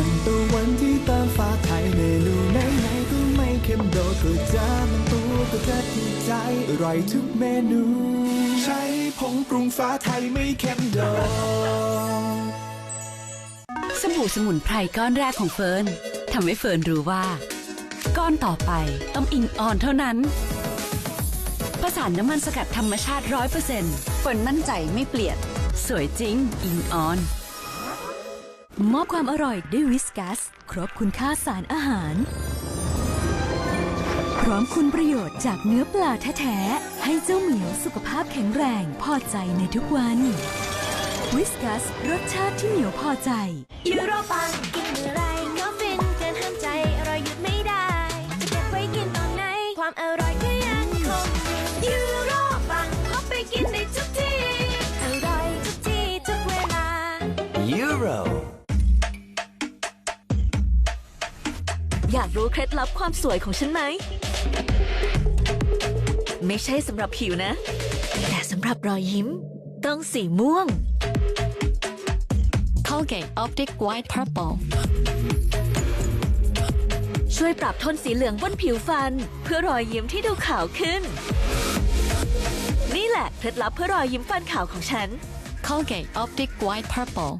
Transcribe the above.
อันตะวันที่ติมฟ้าไทยเมนูไหนไหนก็ไม่เค็มโดดก็จะมันตัวก็จะถูกใจอร่อยทุกเมนู ใช้ผงปรุงฟ้าไทยไม่เค็มโดดสบู่สมุนไพรก้อนแรกของเฟิร์นทำให้เฟิร์นรู้ว่า ก้อนต่อไปต้องอิงออนเท่านั้นผสานน้ำมันสกัดธรรมชาติร้อยเปอร์เซ็นต์เฟิร์นมั่นใจไม่เปลี่ยน สวยจริง อิงออน มอบความอร่อยด้วยวิสกัส ครบคุณค่าสารอาหาร พร้อมคุณประโยชน์จากเนื้อปลาแท้ๆ ให้เจ้าเหมียวสุขภาพแข็งแรงพอใจในทุกวันวิสกัสรสชาติที่เหนียวพอใจยูโรปังกินอะไรก็ฟินเกินห้ามใจอร่อยหยุดไม่ได้ จะเก็บไว้กินตอนไหน ความอร่อยก็ยังคงอยู่ยูโรปังพบไปกินได้ทุกที่ อร่อยทุกที่ทุกเวลา Euro อยากรู้เคล็ดลับความสวยของฉันไหม ไม่ใช่สำหรับผิวนะ แต่สำหรับรอยยิ้ม ต้องสีม่วง Colgate Optic White Purple ช่วยปรับโทนสีเหลืองบนผิวฟัน เพื่อรอยยิ้มที่ดูขาวขึ้น นี่แหละเคล็ดลับเพื่อรอยยิ้มฟันขาวของฉัน Colgate Optic White Purple